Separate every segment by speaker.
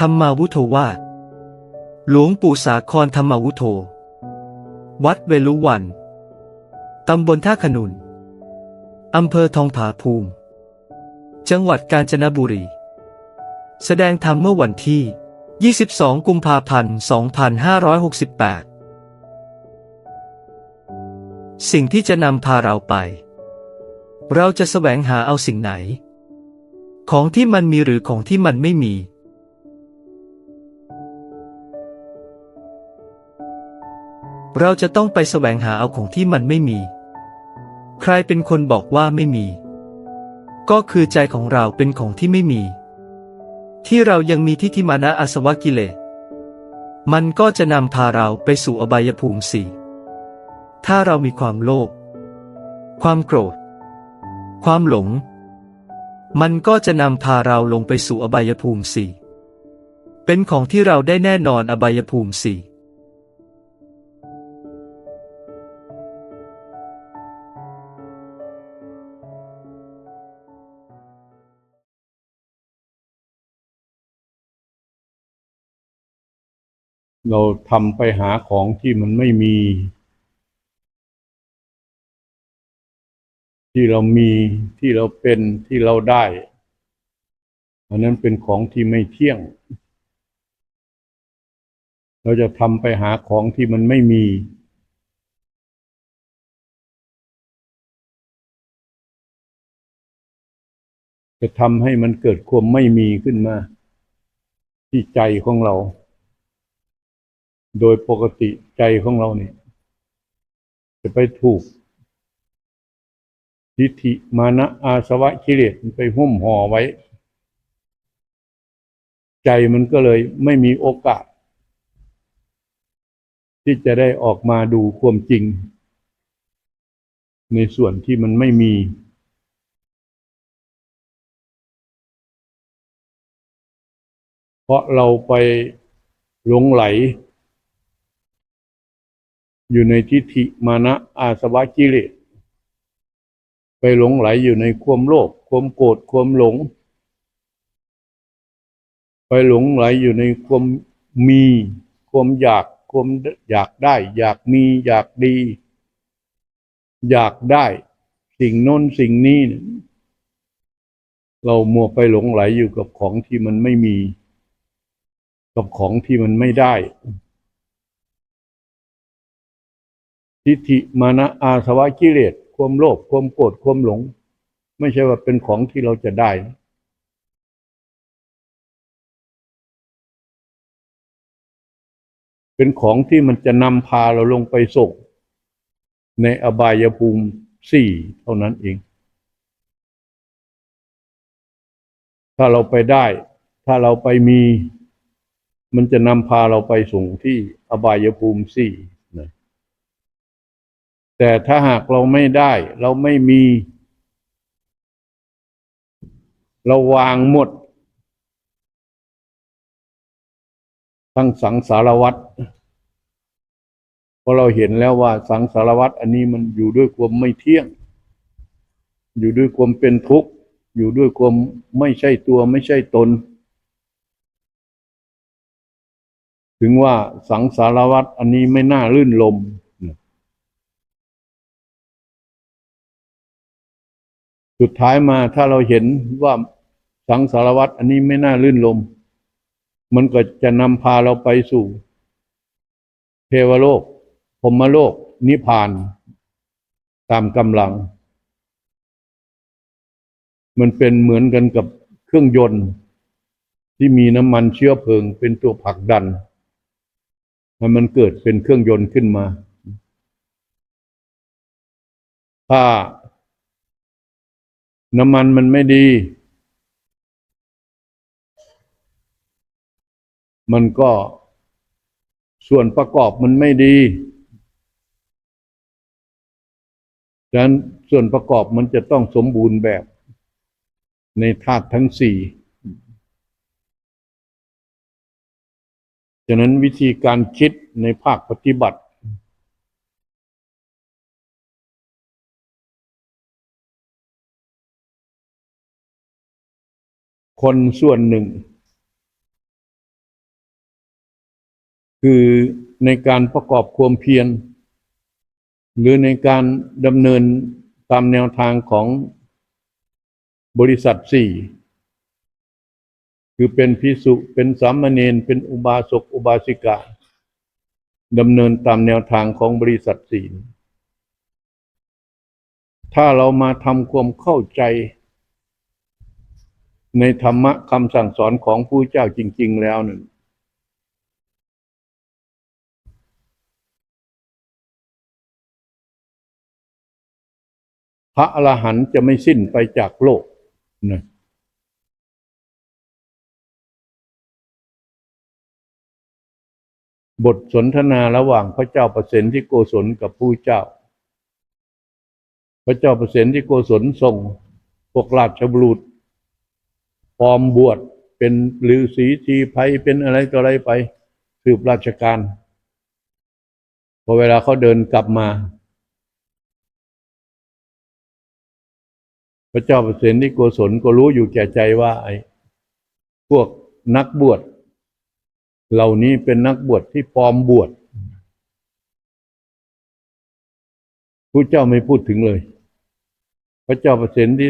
Speaker 1: ธรรมาวุโธวาหลวงปู่สาครธรรมาวุโธ วัดเวลุวัน ตำบลท่าขนุน อำเภอทองผาภูมิ จังหวัดกาญจนบุรี แสดงธรรมเมื่อวันที่ 22 กุมภาพันธ์ 2568 สิ่งที่จะนำพาเราไป เราจะแสวงหาเอาสิ่งไหน ของที่มันมีหรือของที่มันไม่มี เราจะต้องไปแสวงหาเอาของที่มันไม่มี ใครเป็นคนบอกว่าไม่มี ก็คือใจของเราเป็นของที่ไม่มี ที่เรายังมีทิฏฐิมานะอาสวะกิเลส มันก็จะนำพาเราไปสู่อบายภูมิสี่ถ้าเรามีความโลภ ความโกรธ ความหลง มันก็จะนำพาเราลงไปสู่อบายภูมิสี่เป็นของที่เราได้แน่นอนอบายภูมิสี่
Speaker 2: เราทำไปหาของที่มันไม่มี ที่เรามีที่เราเป็นที่เราได้ อันนั้นเป็นของที่ไม่เที่ยง เราจะทำไปหาของที่มันไม่มี จะทำให้มันเกิดความไม่มีขึ้นมา ที่ใจของเรา โดยปกติใจของเราเนี่ยจะไปถูกทิฏฐิมานะอาสวะกิเลสไปหุ้มห่อไว้ ใจมันก็เลยไม่มีโอกาส ที่จะได้ออกมาดูความจริง ในส่วนที่มันไม่มี เพราะเราไปหลงไหล อยู่ในทิฏฐิมานะอาสวะกิเลสไปหลงไหลอยู่ในความโลภความโกรธความหลง ไปหลงไหลอยู่ในความมีความอยากความอยากได้ อยากมีอยากดี อยากได้สิ่งโน้นสิ่งนี้เนี่ยเรามัวไปหลงไหลอยู่กับของที่มันไม่มี กับของที่มันไม่ได้ ทิฏฐิมานะอาสวะกิเลสความโลภความโกรธความหลง ไม่ใช่ว่าเป็นของที่เราจะได้นะเป็นของที่มันจะนำพาเราลงไปส่งในอบายภูมิสี่เท่านั้นเอง ถ้าเราไปได้ ถ้าเราไปมี มันจะนำพาเราไปส่งที่อบายภูมิสี่ แต่ถ้าหากเราไม่ได้ เราไม่มี เราวางหมด ทั้งสังสารวัตรเพราะเราเห็นแล้วว่าสังสารวัตรอันนี้มันอยู่ด้วยความไม่เที่ยง อยู่ด้วยความเป็นทุกข์ อยู่ด้วยความไม่ใช่ตัวไม่ใช่ตน ถึงว่าสังสารวัตรอันนี้ไม่น่าลื่นลม สุดท้ายมาถ้าเราเห็นว่าสังสารวัตรอันนี้ไม่น่าลื่นลม มันก็จะนำพาเราไปสู่ เทวโลกพรหมโลก นิพพาน ตามกำลัง มันเป็นเหมือนกันกับเครื่องยนต์ ที่มีน้ำมันเชื้อเพลิง เป็นตัวผลักดันให้มันเกิดเป็นเครื่องยนต์ขึ้นมา ถ้า น้ำมันมันไม่ดี มันก็ส่วนประกอบมันไม่ดีดังนั้นส่วนประกอบมันจะต้องสมบูรณ์แบบในธาตุทั้งสี่ฉะนั้นวิธีการคิดในภาคปฏิบัติ คนส่วนหนึ่ง คือในการประกอบความเพียร หรือในการดำเนินตามแนวทางของบริษัทสี่คือเป็นพิสุเป็นสามเณรเป็นอุบาสกอุบาสิกาดำเนินตามแนวทางของบริษัทสี่ถ้าเรามาทำความเข้าใจ ในธรรมะคำสั่งสอนของผู้เจ้าจริง ๆ แล้วนั่นพระอรหันต์จะไม่สิ้นไปจากโลกนะบทสนทนาระหว่างพระเจ้าประสิทธิโกศลกับผู้เจ้า พระเจ้าประสิทธิโกศลส่งพวกราชบุรุษ ปลอมบวชเป็นฤาษีชีไพรเป็นอะไรต่ออะไรไป สืบราชการพอเวลาเขาเดินกลับมา พระเจ้าประสิทธิโกศลก็รู้อยู่แก่ใจว่าไอ้พวกนักบวชเหล่านี้เป็นนักบวชที่ปลอมบวชผู้เจ้าไม่พูดถึงเลย พระเจ้าประสิทธิ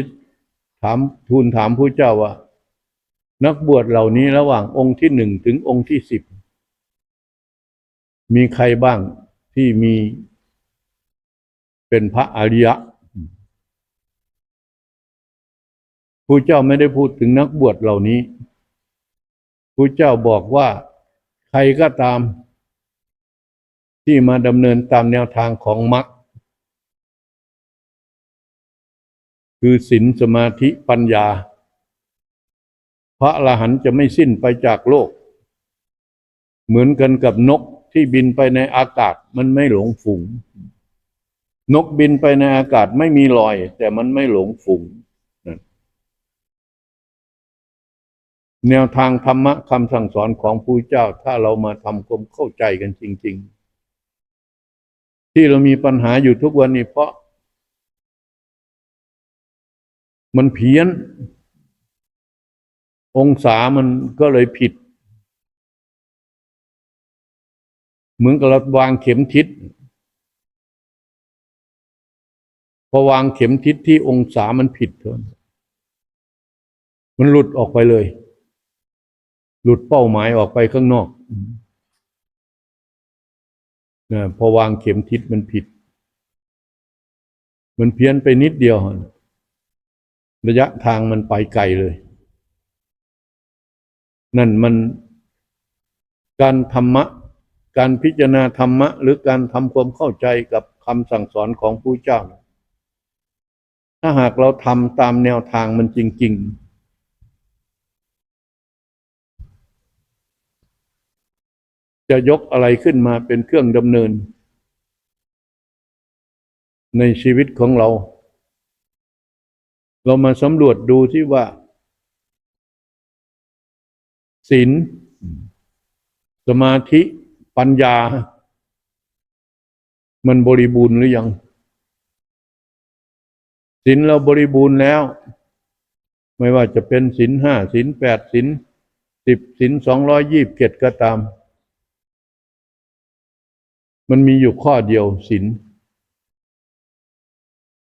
Speaker 2: ถามทูลถามผู้เจ้าว่า นักบวชเหล่านี้ระหว่างองค์ที่หนึ่งถึงองค์ที่สิบ มีใครบ้างที่มีเป็นพระอริยะผู้เจ้าไม่ได้พูดถึงนักบวชเหล่านี้ผู้เจ้าบอกว่าใครก็ตาม ที่มาดำเนินตามแนวทางของมรรคคือศีลสมาธิปัญญา พระอรหันต์จะไม่สิ้นไปจากโลก เหมือนกันกับนกที่บินไปในอากาศมันไม่หลงฝูง นกบินไปในอากาศไม่มีรอย แต่มันไม่หลงฝูงแนวทางธรรมะคำสั่งสอนของผู้เจ้า ถ้าเรามาทำความเข้าใจกันจริง ๆ ที่เรามีปัญหาอยู่ทุกวันนี้เพราะ มันเพี้ยน องศามันก็เลยผิด เหมือนกับเราวางเข็มทิศพอวางเข็มทิศที่องศามันผิดเมันหลุดออกไปเลย หลุดเป้าหมายออกไปข้างนอกนะพอวางเข็มทิศมันผิด มันเพี้ยนไปนิดเดียว ระยะทางมันไปไกลเลย นั่นมันการธรรมะ การพิจารณาธรรมะ หรือการทำความเข้าใจกับคำสั่งสอนของผู้เจ้า ถ้าหากเราทำตามแนวทางมันจริง ๆ จะยกอะไรขึ้นมาเป็นเครื่องดำเนิน ในชีวิตของเรา เรามาสำรวจดูที่ว่า ศีลสมาธิปัญญา มันบริบูรณ์หรือยังศีลเราบริบูรณ์แล้ว ไม่ว่าจะเป็นศีลห้าศีลแปดศีลสิบศีลสองร้อยยี่บเจ็ดก็ตาม มันมีอยู่ข้อเดียวศีล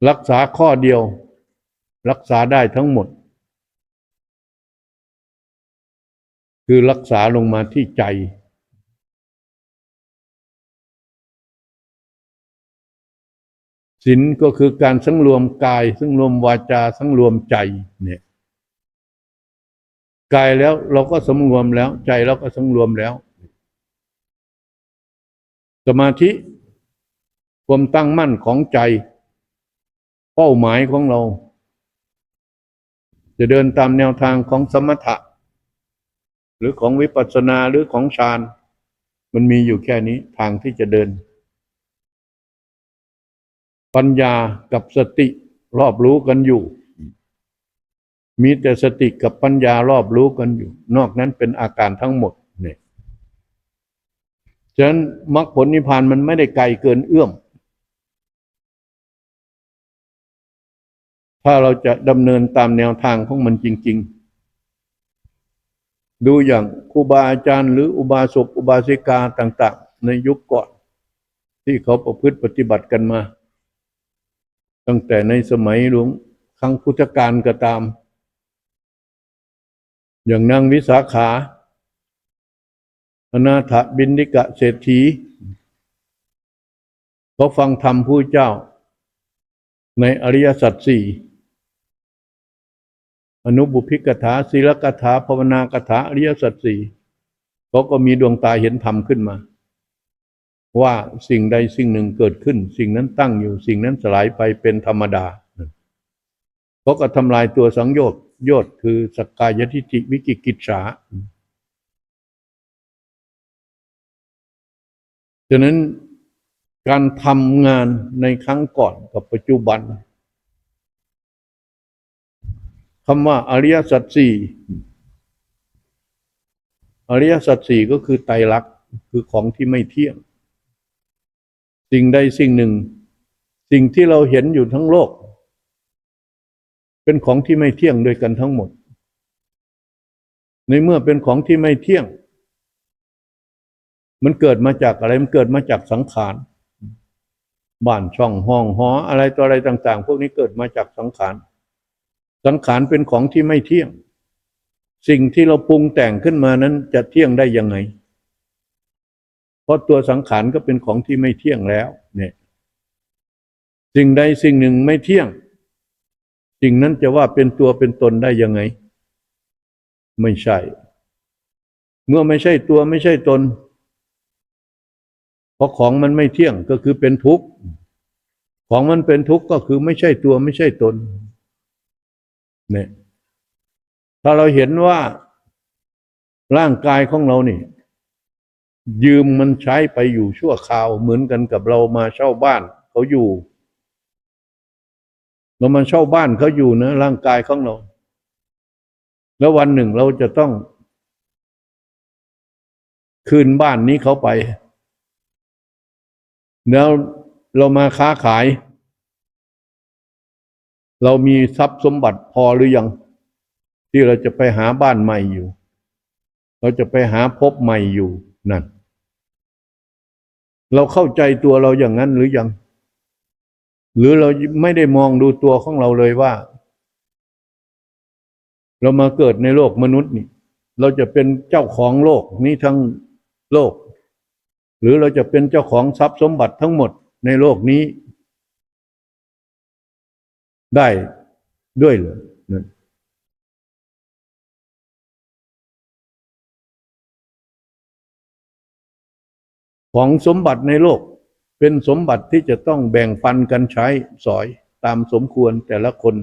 Speaker 2: รักษาข้อเดียว รักษาได้ทั้งหมด คือรักษาลงมาที่ใจศีลก็คือการสังรวมกาย สังรวมวาจา สังรวมใจเนี่ยกายแล้วเราก็สำรวมแล้ว ใจเราก็สังรวมแล้ว สมาธิความตั้งมั่นของใจ เป้าหมายของเรา จะเดินตามแนวทางของสมถะ รือของวิปัสสนาหรือของฌานมันมีอยู่แค่นี้ทางที่จะเดิน ปัญญากับสติรอบรู้กันอยู่ มีแต่สติกับปัญญารอบรู้กันอยู่ นอกนั้นเป็นอาการทั้งหมดเนี่ยฉะนั้นมรรคผลนิพพานมันไม่ได้ไกลเกินเอื้อม ถ้าเราจะดำเนินตามแนวทางของมันจริง ๆ ดูอย่างครูบาอาจารย์ หรืออุบาสกอุบาสิกาต่าง ๆ ในยุคก่อน ที่เขาประพฤติปฏิบัติกันมา ตั้งแต่ในสมัยหลวงครั้งพุทธกาลก็ตาม อย่างนางวิสาขาอนาถบินิกะเศรษฐีเขาฟังธรรมผู้เจ้า ในอริยสัจสี่ อนุบุพิกถาศีลกถาภาวนากถาอริยสัจสี่เขาก็มีดวงตาเห็นธรรมขึ้นมา ว่าสิ่งใดสิ่งหนึ่งเกิดขึ้น สิ่งนั้นตั้งอยู่สิ่งนั้นสลายไปเป็นธรรมดาเขาก็ทำลายตัวสังโยชน์โยชน์คือสกกายทิฏฐิวิกิกิจฉาฉะนั้นการทำงานในครั้งก่อนกับปัจจุบัน คำว่าอริยสัจสี่อริยสัจสี่ก็คือไตรลักษณ์คือของที่ไม่เที่ยง สิ่งใดสิ่งหนึ่ง สิ่งที่เราเห็นอยู่ทั้งโลก เป็นของที่ไม่เที่ยงด้วยกันทั้งหมด ในเมื่อเป็นของที่ไม่เที่ยง มันเกิดมาจากอะไรมันเกิดมาจากสังขารบ้านช่องห้องหออะไรต่ออะไรต่าง ๆ พวกนี้เกิดมาจากสังขาร สังขารเป็นของที่ไม่เที่ยง สิ่งที่เราปรุงแต่งขึ้นมานั้นจะเที่ยงได้ยังไง เพราะตัวสังขารก็เป็นของที่ไม่เที่ยงแล้ว เนี่ย สิ่งใดสิ่งหนึ่งไม่เที่ยง สิ่งนั้นจะว่าเป็นตัวเป็นตนได้ยังไง ไม่ใช่ เมื่อไม่ใช่ตัวไม่ใช่ตน เพราะของมันไม่เที่ยงก็คือเป็นทุกข์ ของมันเป็นทุกข์ก็คือไม่ใช่ตัวไม่ใช่ตน เนี่ยถ้าเราเห็นว่าร่างกายของเรานี่ ยืมมันใช้ไปอยู่ชั่วคราว เหมือนกันกับเรามาเช่าบ้านเขาอยู่ เรามาเช่าบ้านเขาอยู่นะร่างกายของเรา แล้ววันหนึ่งเราจะต้อง คืนบ้านนี้เขาไป แล้วเรามาค้าขาย เรามีทรัพย์สมบัติพอหรือยัง ที่เราจะไปหาบ้านใหม่อยู่ เราจะไปหาพบใหม่อยู่นั่น เราเข้าใจตัวเราอย่างนั้นหรือยัง หรือเราไม่ได้มองดูตัวของเราเลยว่า เรามาเกิดในโลกมนุษย์นี่ เราจะเป็นเจ้าของโลกนี้ทั้งโลก หรือเราจะเป็นเจ้าของทรัพย์สมบัติทั้งหมดในโลกนี้ ได้ด้วยเหรอของสมบัติในโลกเป็นสมบัติที่จะต้องแบ่งปันกันใช้สอยตามสมควรแต่ละคน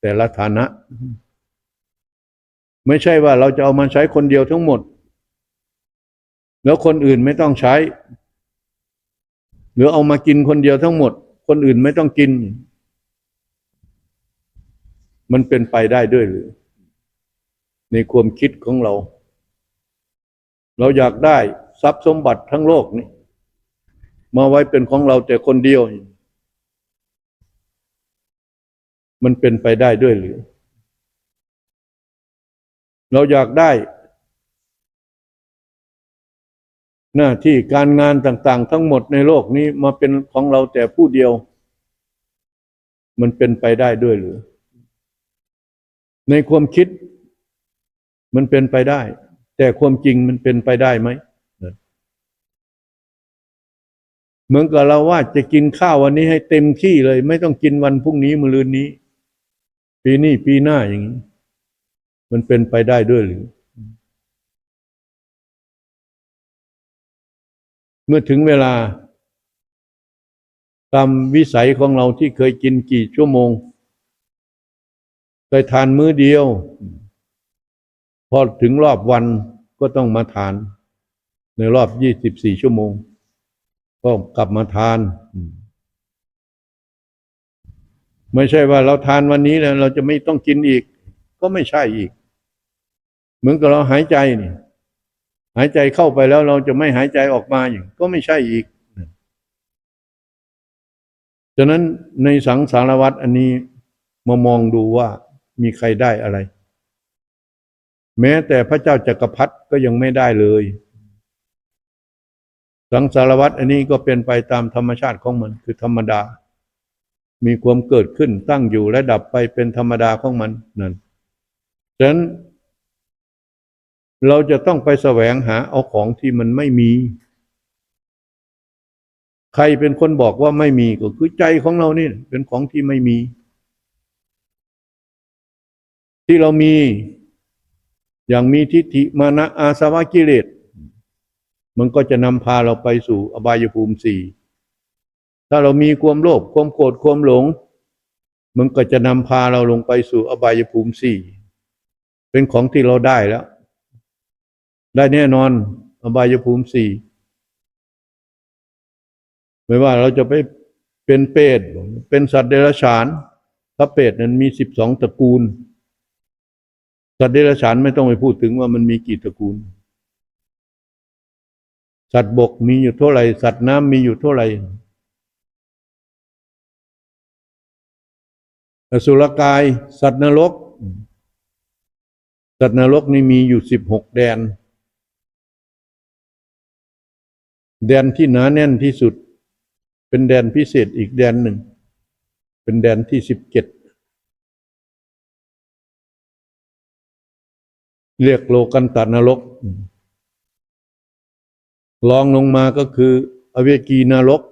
Speaker 2: แต่ละฐานะ ไม่ใช่ว่าเราจะเอามาใช้คนเดียวทั้งหมด แล้วคนอื่นไม่ต้องใช้ หรือเอามากินคนเดียวทั้งหมด คนอื่นไม่ต้องกิน มันเป็นไปได้ด้วยหรือ ในความคิดของเรา เราอยากได้ทรัพย์สมบัติทั้งโลกนี่มาไว้เป็นของเราแต่คนเดียว มันเป็นไปได้ด้วยหรือ เราอยากได้ หน้าที่การงานต่าง ๆ ทั้งหมดในโลกนี้มาเป็นของเราแต่ผู้เดียว มันเป็นไปได้ด้วยหรือ ในความคิดมันเป็นไปได้ แต่ความจริงมันเป็นไปได้ไหมเหมือนกับเราว่าจะกินข้าววันนี้ให้เต็มที่เลย ไม่ต้องกินวันพรุ่งนี้มะรืนนี้ ปีนี้ปีหน้าอย่างนี้มันเป็นไปได้ด้วยหรือ เมื่อถึงเวลา ตามวิสัยของเราที่เคยกินกี่ชั่วโมง เคยทานมื้อเดียว พอถึงรอบวันก็ต้องมาทาน ในรอบยี่สิบสี่ชั่วโมง ก็กลับมาทาน ไม่ใช่ว่าเราทานวันนี้แล้ว เราจะไม่ต้องกินอีก ก็ไม่ใช่อีก เหมือนกับเราหายใจนี่หายใจเข้าไปแล้วเราจะไม่หายใจออกมาอย่างก็ไม่ใช่อีกฉะนั้นในสังสารวัตรอันนี้มามองดูว่า มีใครได้อะไร แม้แต่พระเจ้าจักรพรรดิก็ยังไม่ได้เลย สังสารวัตรอันนี้ก็เป็นไปตามธรรมชาติของมันคือธรรมดา มีความเกิดขึ้นตั้งอยู่และดับไปเป็นธรรมดาของมันนั่นฉะนั้นเราจะต้องไปแสวงหาเอาของที่มันไม่มี ใครเป็นคนบอกว่าไม่มีก็คือใจของเรานี่เป็นของที่ไม่มี ที่เรามีอย่างมีทิฏฐิมานะอาสวะกิเลส มันก็จะนำพาเราไปสู่อบายภูมิสี่ถ้าเรามีความโลภความโกรธความหลง มันก็จะนำพาเราลงไปสู่อบายภูมิสี่เป็นของที่เราได้แล้ว ได้แน่นอน อบายภูมิสี่ไม่ว่าเราจะไปเป็นเปรตเป็นสัตว์เดรัจฉานถ้าเปรตนั้นมีสิบสองตระกูล สัตว์เดรัจฉานไม่ต้องไปพูดถึงว่ามันมีกี่ตระกูล สัตว์บกมีอยู่เท่าไหร่ สัตว์น้ำมีอยู่เท่าไหร่ อสุรกาย สัตว์นรก สัตว์นรกนี่มีอยู่สิบหกแดน แดนที่หนาแน่นที่สุด เป็นแดนพิเศษอีกแดนหนึ่ง เป็นแดนที่สิบเจ็ด เรียกโลกันตนรกลองลงมาก็คือ อเวกีนรก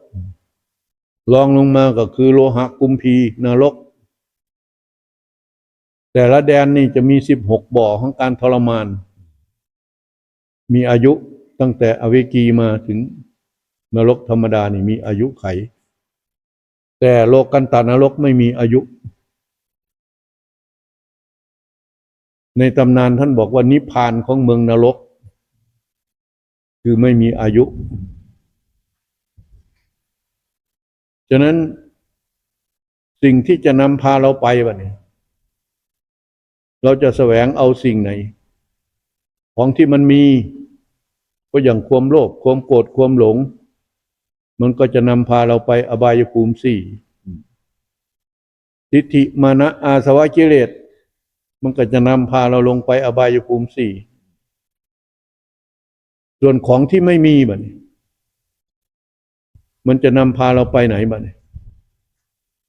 Speaker 2: ลองลงมาก็คือโลหะกุมพีนรก แต่ละแดนนี่จะมีสิบหกบ่อของการทรมาน มีอายุตั้งแต่อเวกีมาถึงนรกธรรมดานี่มีอายุไข แต่โลกันตานรกไม่มีอายุ ในตำนานท่านบอกว่านิพพานของเมืองนรก คือไม่มีอายุ ฉะนั้นสิ่งที่จะนำพาเราไปวะเนี่ยเราจะแสวงเอาสิ่งไหน ของที่มันมีก็อย่างความโลภความโกรธความหลง มันก็จะนำพาเราไปอบายภูมิสี่ทิฏฐิมานะอาสวะกิเลส มันก็จะนำพาเราลงไปอบายภูมิสี่ ส่วนของที่ไม่มีบัดนี้ มันจะนำพาเราไปไหนบัดนี้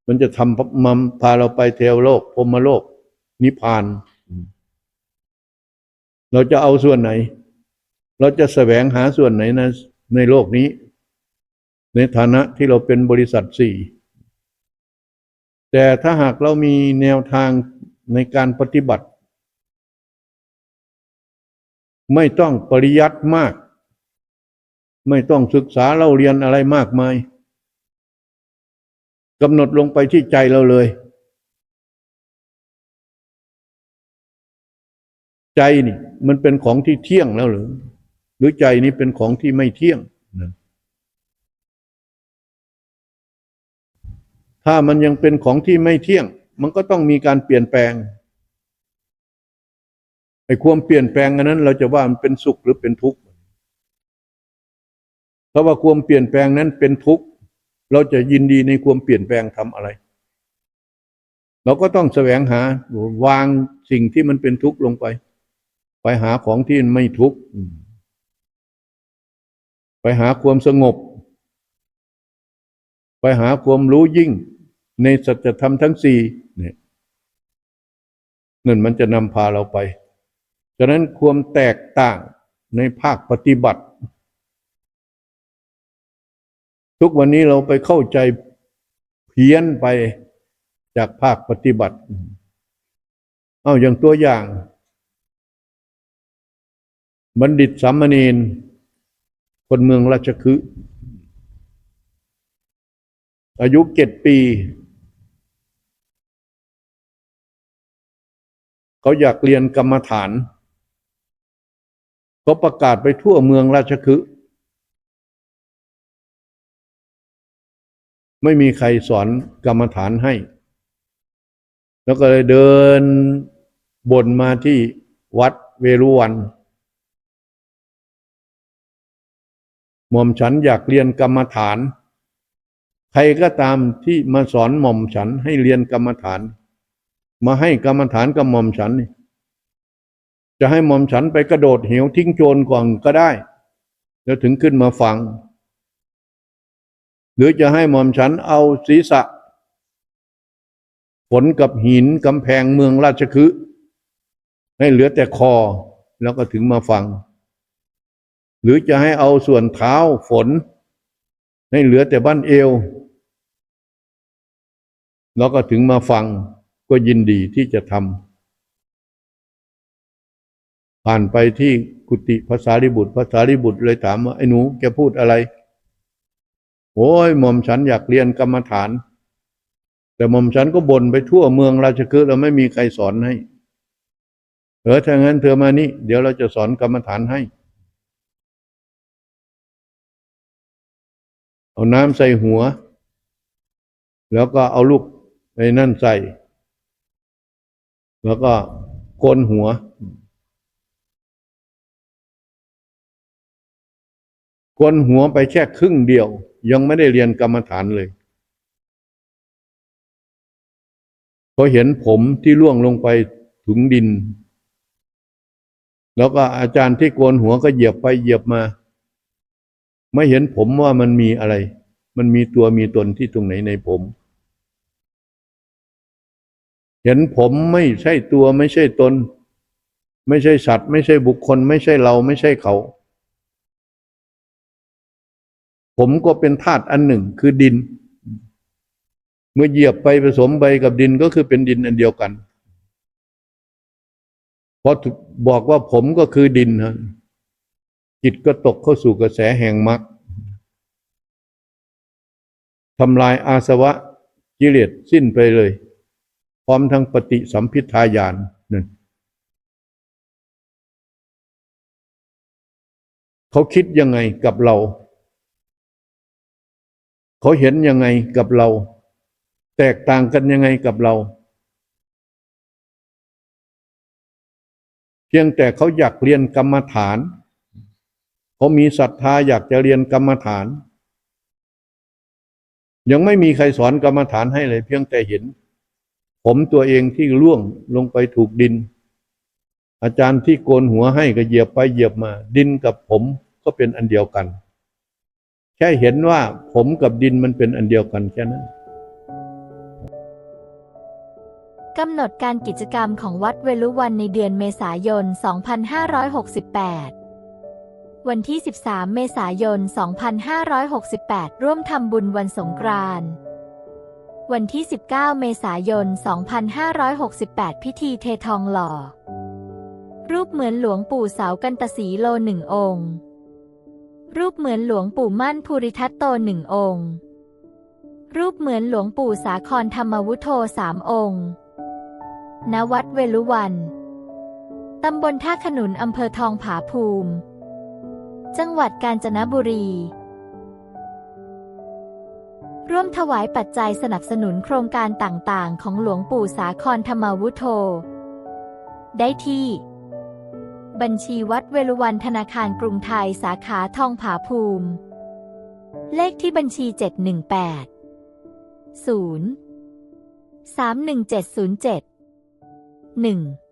Speaker 2: มันจะทำมันพาเราไปเทวโลกพรมโลก นิพพาน เราจะเอาส่วนไหน เราจะแสวงหาส่วนไหนนะ ในโลกนี้ ในฐานะที่เราเป็นบริษัทสี่แต่ถ้าหากเรามีแนวทาง ในการปฏิบัติ ไม่ต้องปริยัติมาก ไม่ต้องศึกษาเราเรียนอะไรมากมายกำหนดลงไปที่ใจเราเลย ใจนี่มันเป็นของที่เที่ยงแล้วหรือ หรือใจนี้เป็นของที่ไม่เที่ยงนะถ้ามันยังเป็นของที่ไม่เที่ยง มันก็ต้องมีการเปลี่ยนแปลงไอ้ความเปลี่ยนแปลงอันนั้น เราจะว่ามันเป็นสุขหรือเป็นทุกข์เพราะว่าความเปลี่ยนแปลงนั้นเป็นทุกข์เราจะยินดีในความเปลี่ยนแปลงทำอะไร เราก็ต้องแสวงหาวางสิ่งที่มันเป็นทุกข์ลงไป ไปหาของที่ไม่ทุกข์ไปหาความสงบ ไปหาความรู้ยิ่ง ในสัจธรรมทั้งสี่เนี่ยนั่นมันจะนำพาเราไป ฉะนั้นความแตกต่างในภาคปฏิบัติ ทุกวันนี้เราไปเข้าใจเพี้ยนไปจากภาคปฏิบัติ เอาอย่างตัวอย่าง บัณฑิตสามเณรคนเมืองราชคฤห์อายุเจ็ดปี เขาอยากเรียนกรรมฐานเขาประกาศไปทั่วเมืองราชคฤห์ไม่มีใครสอนกรรมฐานให้ แล้วก็เลยเดินบนมาที่วัดเวรุวันหม่อมฉันอยากเรียนกรรมฐาน ใครก็ตามที่มาสอนหม่อมฉันให้เรียนกรรมฐาน มาให้กรรมฐานกับหม่อมฉันนี่จะให้หม่อมฉันไปกระโดดเหวทิ้งโจรก่อนก็ได้ แล้วถึงขึ้นมาฟัง หรือจะให้หม่อมฉันเอาศีรษะฝนกับหินกำแพงเมืองราชคฤห์ให้เหลือแต่คอแล้วก็ถึงมาฟัง หรือจะให้เอาส่วนเท้าฝน ให้เหลือแต่บ้านเอว แล้วก็ถึงมาฟัง ก็ยินดีที่จะทำผ่านไปที่กุฏิภาษาริบุตรภาษาริบุตรเลยถามว่าไอ้หนูแกพูดอะไรโอ้ยหม่อมฉันอยากเรียนกรรมฐาน แต่หม่อมฉันก็บ่นไปทั่วเมืองราชคฤห์แล้วไม่มีใครสอนให้เออถ้างั้นเธอมานี่ เดี๋ยวเราจะสอนกรรมฐานให้ เอาน้ำใส่หัว แล้วก็เอาลูกไอ้นั่นใส่ แล้วก็โกนหัวโกนหัวไปแค่ครึ่งเดียว ยังไม่ได้เรียนกรรมฐานเลยพอเห็นผมที่ล่วงลงไปถึงดิน แล้วก็อาจารย์ที่โกนหัวก็เหยียบไปเหยียบมา ไม่เห็นผมว่ามันมีอะไร มันมีตัวมีตนที่ตรงไหนในผม เห็นผมไม่ใช่ตัวไม่ใช่ตน ไม่ใช่สัตว์ ไม่ใช่บุคคล ไม่ใช่เราไม่ใช่เขา ผมก็เป็นธาตุอันหนึ่งคือดิน เมื่อเหยียบไปผสมไปกับดินก็คือเป็นดินอันเดียวกันพอบอกว่าผมก็คือดินฮะจิตก็ตกเข้าสู่กระแสแห่งมรรคทำลายอาสวะกิเลสสิ้นไปเลย พร้อมทั้งปฏิสัมพิทายานนั่นเขาคิดยังไงกับเรา เขาเห็นยังไงกับเรา แตกต่างกันยังไงกับเรา เพียงแต่เขาอยากเรียนกรรมฐาน เขามีศรัทธาอยากจะเรียนกรรมฐาน ยังไม่มีใครสอนกรรมฐานให้เลย เพียงแต่เห็น ผมตัวเองที่ล่วงลงไปถูกดิน อาจารย์ที่โกนหัวให้ก็เหยียบไปเหยียบมา ดินกับผมก็เป็นอันเดียวกัน แค่เห็นว่าผมกับดินมันเป็นอันเดียวกันแค่นั้น
Speaker 3: กำหนดการกิจกรรมของวัดเวลุวันในเดือนเมษายน 2568 วันที่ 13 เมษายน 2568 ร่วมทำบุญวันสงกรานต์ วันที่ 19 เมษายน 2568 พิธีเททองหล่อ รูปเหมือนหลวงปู่เสากันตสีโลหนึ่งองค์ รูปเหมือนหลวงปู่มั่นภูริทัตโตหนึ่งองค์ รูปเหมือนหลวงปู่สาครธรรมวุโธสามองค์ ณ วัดเวลุวัน ตำบลท่าขนุนอำเภอทองผาภูมิ จังหวัดกาญจนบุรี ร่วมถวายปัจจัยสนับสนุนโครงการต่างๆ ของหลวงปู่สาครธรรมวุโธ ได้ที่ บัญชีวัดเวลุวันธนาคารกรุงไทยสาขาทองผาภูมิ เลขที่บัญชี 718 0 31707 1